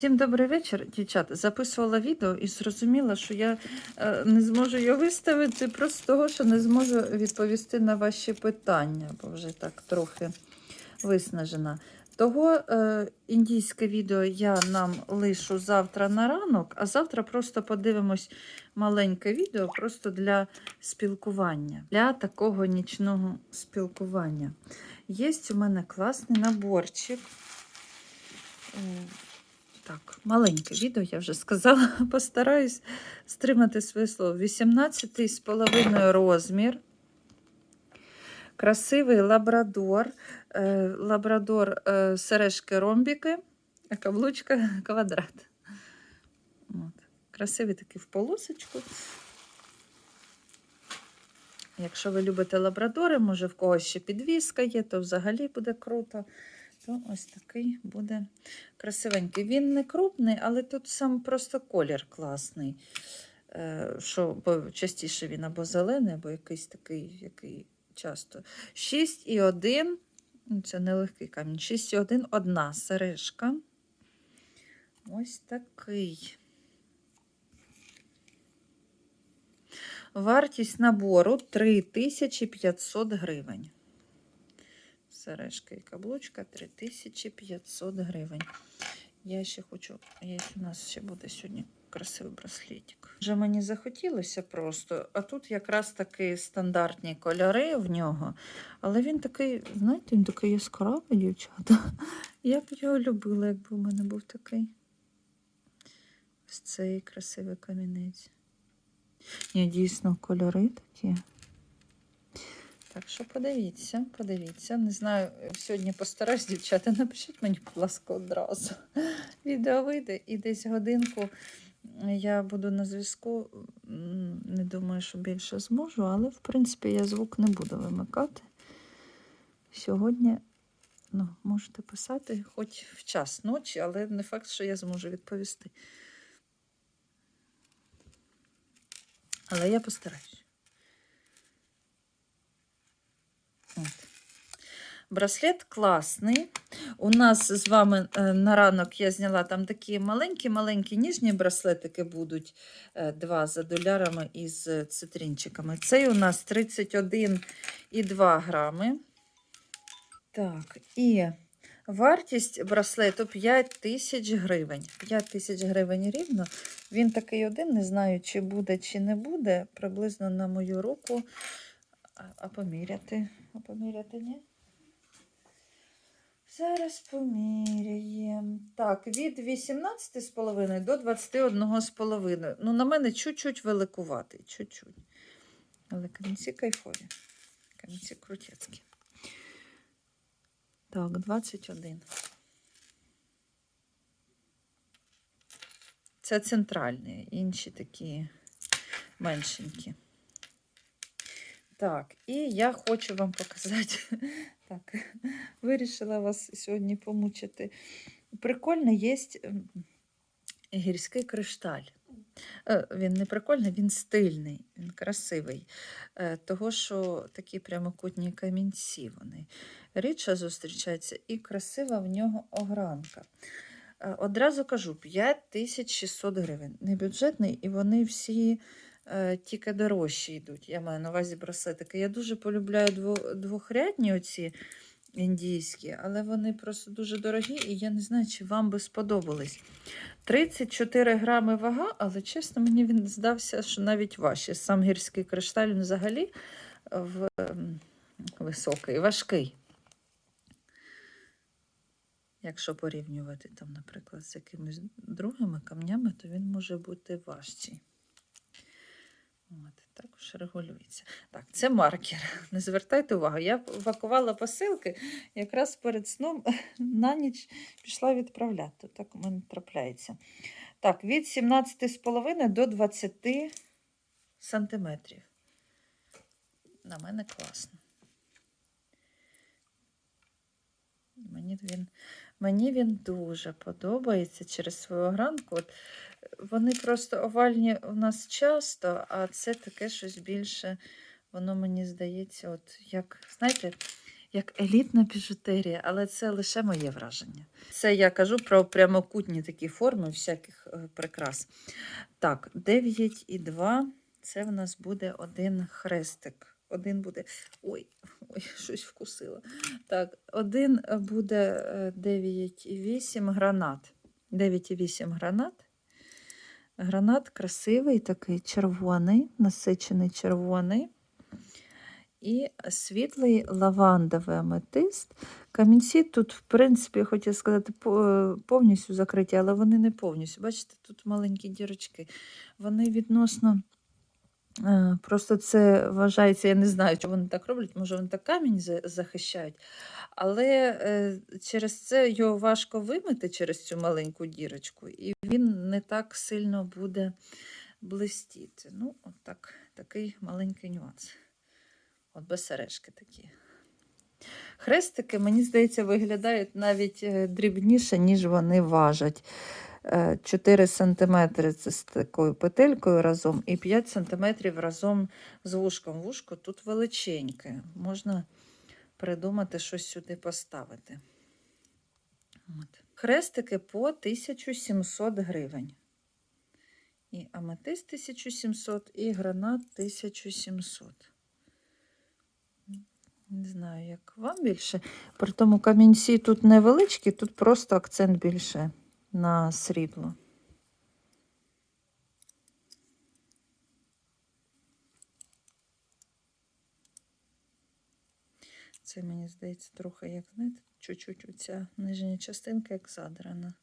Всім добрий вечір, дівчата. Записувала відео і зрозуміла, що я е, не зможу його виставити просто того, що не зможу відповісти на ваші питання, бо вже так трохи виснажена. Того е, індійське відео я нам лишу завтра на ранок, а завтра просто подивимось маленьке відео просто для спілкування, для такого нічного спілкування. Є у мене класний наборчик. Так, маленьке відео, я вже сказала. Постараюсь стримати своє слово. 18 з половиною розмір. Красивий лабрадор. Е, лабрадор е, сережки ромбіки, а каблучка квадрат. От. Красивий такий в полосочку. Якщо ви любите лабрадори, може в когось ще підвіска є, то взагалі буде круто. То ось такий буде красивенький. Він не крупний, але тут сам просто колір класний. Е, Що, бо частіше він або зелений, або якийсь такий, який часто. 6,1, ну, це нелегкий камінь. 6,1 одна сережка. Ось такий. Вартість набору 3500 гривень. Сережка і каблучка 3500 гривень. Я ще хочу, є, у нас ще буде сьогодні красивий браслетик. Вже мені захотілося просто, а тут якраз такі стандартні кольори в нього. Але він такий, знаєте, він такий яскравий, дівчата. Я б його любила, якби у мене був такий. Ось цей красивий камінець. Ні, дійсно, кольори такі. Так що подивіться, подивіться. Не знаю, сьогодні постараюсь, дівчата, напишіть мені, будь ласка, одразу. Відео вийде і десь годинку я буду на зв'язку. Не думаю, що більше зможу, але в принципі я звук не буду вимикати. Сьогодні ну, можете писати хоч в час ночі, але не факт, що я зможу відповісти. Але я постараюсь. Браслет класний. У нас з вами е, на ранок я зняла там такі маленькі-маленькі ніжні браслетики будуть е, два за долярами із цитринчиками. Цей у нас 31,2 грами. Так, і вартість браслету 5 тисяч гривень. 5 тисяч гривень рівно. Він такий один, не знаю, чи буде, чи не буде. Приблизно на мою руку. А поміряти? А поміряти ні? Зараз поміряємо. Так, від 18,5 до 21,5. Ну, на мене чуть-чуть великуватий, чуть-чуть. Але камінці кайфові. Камінці крутецькі. Так, 21. Це центральні, інші такі меншенькі. Так, і я хочу вам показати. Так, вирішила вас сьогодні помучити. Прикольно є гірський кришталь. Е, Він не прикольний, він стильний, він красивий. Е, Того, що такі прямокутні камінці вони рідше зустрічаються і красива в нього огранка. Е, Одразу кажу, 5600 гривень. Небюджетний, і вони всі тільки дорожчі йдуть. Я маю на увазі браслетики. Я дуже полюбляю двохрядні оці індійські, але вони просто дуже дорогі, і я не знаю, чи вам би сподобались. 34 грами вага, але чесно, мені він здався, що навіть важче. Сам гірський кришталь взагалі в, ем, високий, важкий. Якщо порівнювати, там, наприклад, з якимись другими камнями, то він може бути важчий. От, також регулюється. Так, це маркер. Не звертайте увагу. Я пакувала посилки якраз перед сном на ніч пішла відправляти. Так у мене трапляється. Так, від 17,5 до 20 сантиметрів. На мене класно. Мені він, мені він дуже подобається через свою огранку. От вони просто овальні у нас часто, а це таке щось більше, воно мені здається, от як, знаєте, як елітна біжутерія, але це лише моє враження. Це я кажу про прямокутні такі форми всяких е, прикрас. Так, 9,2 це в нас буде один хрестик. Один буде. Ой, ой, щось вкусила. Так, один буде е, 9,8 гранат. 9,8 гранат. Гранат красивий, такий червоний, насичений червоний. І світлий лавандовий аметист. Камінці тут, в принципі, хотіла сказати, повністю закриті, але вони не повністю. Бачите, тут маленькі дірочки. Вони відносно. Е, Просто це вважається, я не знаю, чи вони так роблять, може вони так камінь захищають. Але е, через це його важко вимити через цю маленьку дірочку, і він не так сильно буде блистіти. Ну, от так, такий маленький нюанс. От без такі. Хрестики, мені здається, виглядають навіть е, дрібніше, ніж вони важать. Е, 4 см це з такою петелькою разом, і 5 см разом з вушком. Вушко тут величеньке. Можна придумати щось сюди поставити. От. Хрестики по 1700 гривень. І аметист 1700, і гранат 1700. Не знаю, як вам більше. При тому камінці тут невеличкі, тут просто акцент більше на срібло. Це, мені здається, трохи, як, знаєте, чуть-чуть оця нижня частинка, як задрана.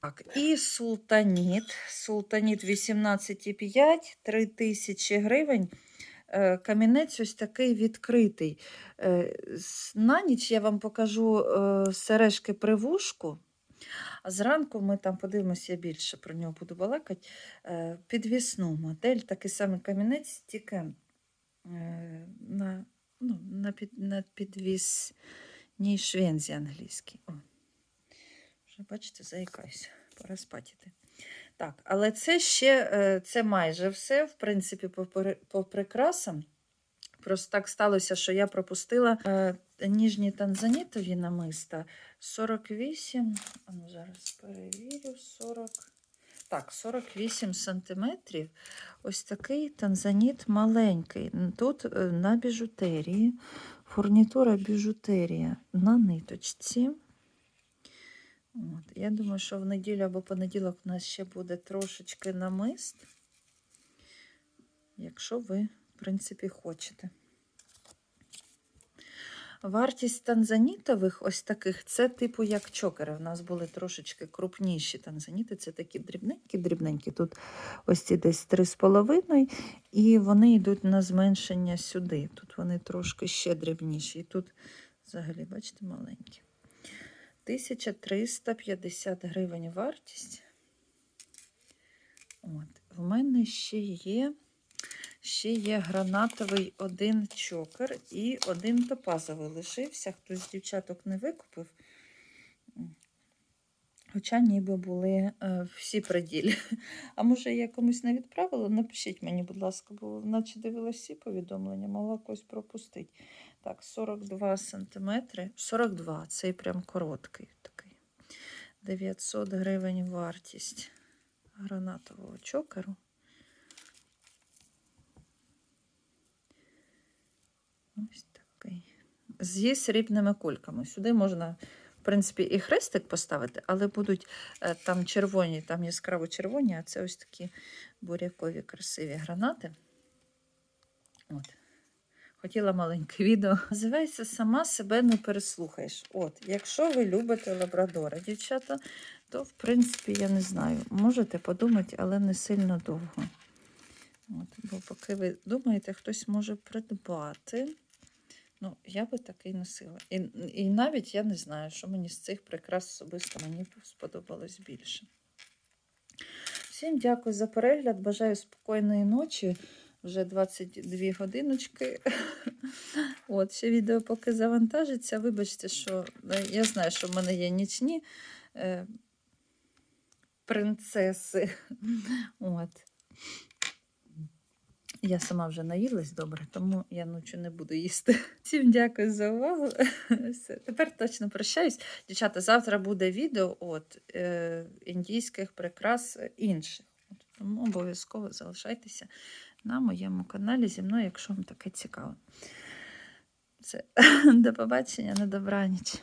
Так, і султаніт. Султаніт 18,5, 3000 гривень. Е, Камінець ось такий відкритий. Е, На ніч я вам покажу е, сережки при вушку, а зранку ми там подивимося, я більше про нього буду балакати. Підвісну модель, такий самий камінець, тільки на, ну, на, під, на підвісній швензі англійській. О. Вже, бачите, заїкаюся, пора спатіти. Так, але це ще е, це майже все, в принципі, по, прикрасам. Просто так сталося, що я пропустила е, ніжні танзанітові намиста 48. А ну зараз перевірю, 40. Так, 48 сантиметрів. Ось такий танзаніт маленький. Тут е, на біжутерії, фурнітура біжутерія на ниточці. От. Я думаю, що в неділю або понеділок у нас ще буде трошечки намист, якщо ви, в принципі, хочете. Вартість танзанітових ось таких, це типу як чокери. У нас були трошечки крупніші танзаніти, це такі дрібненькі-дрібненькі. Тут ось ці десь 3,5, і вони йдуть на зменшення сюди. Тут вони трошки ще дрібніші. І тут взагалі, бачите, маленькі. 1350 гривень вартість. От. В мене ще є, ще є гранатовий один чокер і один топазовий лишився. Хтось з дівчаток не викупив. Хоча ніби були е, всі приділі. А може я комусь не відправила? Напишіть мені, будь ласка, бо наче дивилась всі повідомлення, могла когось пропустити. Так, 42 сантиметри. 42, цей прям короткий такий. 900 гривень вартість гранатового чокеру. Ось такий. Зі срібними кульками. Сюди можна, в принципі, і хрестик поставити, але будуть е, там червоні, там яскраво червоні, а це ось такі бурякові красиві гранати. От. Хотіла маленьке відео. Називається Сама себе не переслухаєш. От, якщо ви любите лабрадора, дівчата, то, в принципі, я не знаю, можете подумати, але не сильно довго. От, бо поки ви думаєте, хтось може придбати. Ну, я би такий носила. І, і навіть я не знаю, що мені з цих прикрас особисто мені сподобалось більше. Всім дякую за перегляд. Бажаю спокійної ночі. Вже 22 годиночки. От, ще відео поки завантажиться. Вибачте, що е, я знаю, що в мене є нічні е, принцеси. От. Я сама вже наїлась добре, тому я ночі не буду їсти. Всім дякую за увагу. Все. Тепер точно прощаюсь. Дівчата, завтра буде відео от, е, індійських прикрас інших. Тому обов'язково залишайтеся на моєму каналі зі мною, якщо вам таке цікаво. Все. До побачення, на добраніч.